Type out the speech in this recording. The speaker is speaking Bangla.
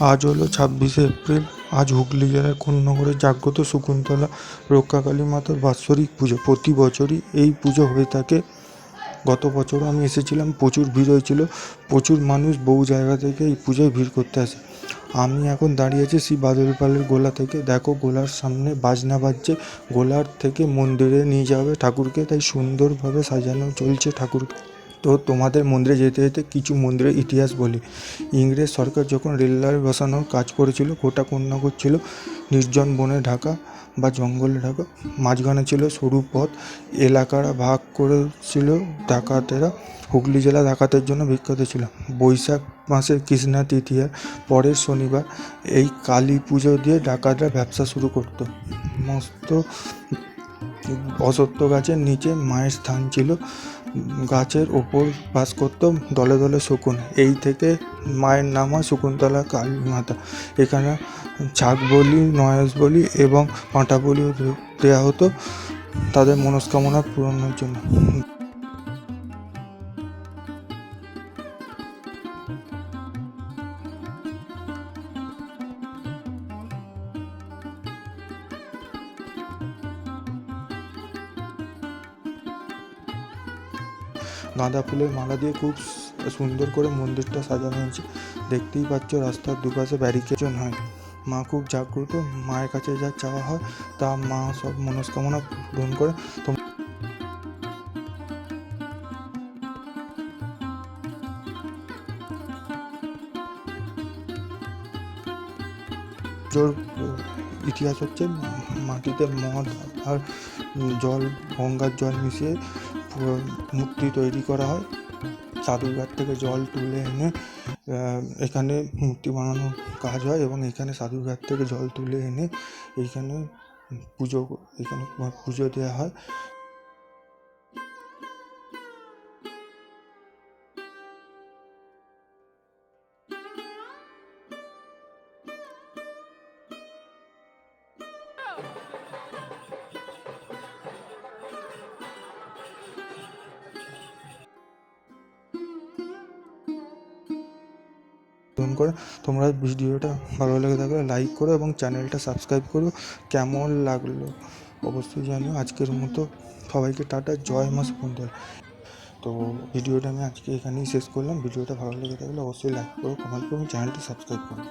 আজ হলো ছাব্বিশে এপ্রিল, আজ হুগলি জেলার কোন্নগরের জাগ্রত শকুন্তলা রক্ষাকালী মাতার বাৎসরিক পুজো। প্রতি বছরই এই পুজো হয়ে থাকে। গত বছর আমি এসেছিলাম, প্রচুর ভিড় হয়েছিল, প্রচুর মানুষ বহু জায়গা থেকে এই পুজোয় ভিড় করতে আসে। আমি এখন দাঁড়িয়ে আছি শ্রী বাদল পালের গোলা থেকে। দেখো গোলার সামনে বাজনা বাজছে, গোলার থেকে মন্দিরে নিয়ে যাবে ঠাকুরকে, তাই সুন্দরভাবে সাজানো চলছে ঠাকুরকে তো তোমাদের মন্দিরে যেতে যেতে কিছু মন্দিরের ইতিহাস বলি। ইংরেজ সরকার যখন রেল লাইন বসানোর কাজ করেছিল, গোটা কোন্নগর ছিল নির্জন বনে ঢাকা বা জঙ্গলে ঢাকা। মাঝখানে ছিল সরু পথ, এলাকারা ভাগ করেছিল ডাকাতেরা হুগলি জেলা ডাকাতের জন্য বিখ্যাত ছিল। বৈশাখ মাসের কৃষ্ণা তৃতীয়ার পরের শনিবার এই কালী পুজো দিয়ে ডাকাতরা ব্যবসা শুরু করতো। মস্ত অসত্য গাছের নিচে মায়ের স্থান ছিল। গাছের ওপর বাস করত দলে দলে শকুন। এই থেকে মায়ের নাম হয় শকুন্তলা কালী মাতা এখানে ছাগ বলি নয়স বলি এবং পাঁটা বলিও দেওয়া হতো। তাদের মনস্কামনা পূরণের জন্য। গাঁদা ফুলের মালা দিয়ে খুব সুন্দর করে মন্দিরটা সাজানো হয়েছে। দেখতেই পাচ্ছ রাস্তার দুপাশে ব্যারিকেশন হয়। মা খুব জাগ্রত, মায়ের কাছে যা চাওয়া হয় তা মা সব মনস্কামনা পূরণ করে তো পুজোর ইতিহাস হচ্ছে মাটিতে মদ আর জল, গঙ্গার জল মিশিয়ে মূর্তি তৈরি করা হয়। সাধুঘাট থেকে জল তুলে এনে এখানে মূর্তি বানানোর কাজ হয় এবং এখানে সাধুঘাট থেকে জল তুলে এনে এইখানে পুজো, এখানে পুজো দেওয়া হয়। পূরণ করে তোমরা ভিডিওটা ভালো লেগে থাকলে লাইক করো এবং চ্যানেলটা সাবস্ক্রাইব করো। কেমন লাগল অবশ্যই জানিও। আজকের মতো সবাইকে টাটা, জয় মাস বন্ধুরা তো ভিডিওটা আমি আজকে এখানেই শেষ করলাম। ভিডিওটা ভালো লেগে থাকলে অবশ্যই লাইক করো কমেন্ট করো চ্যানেলটি সাবস্ক্রাইব করো।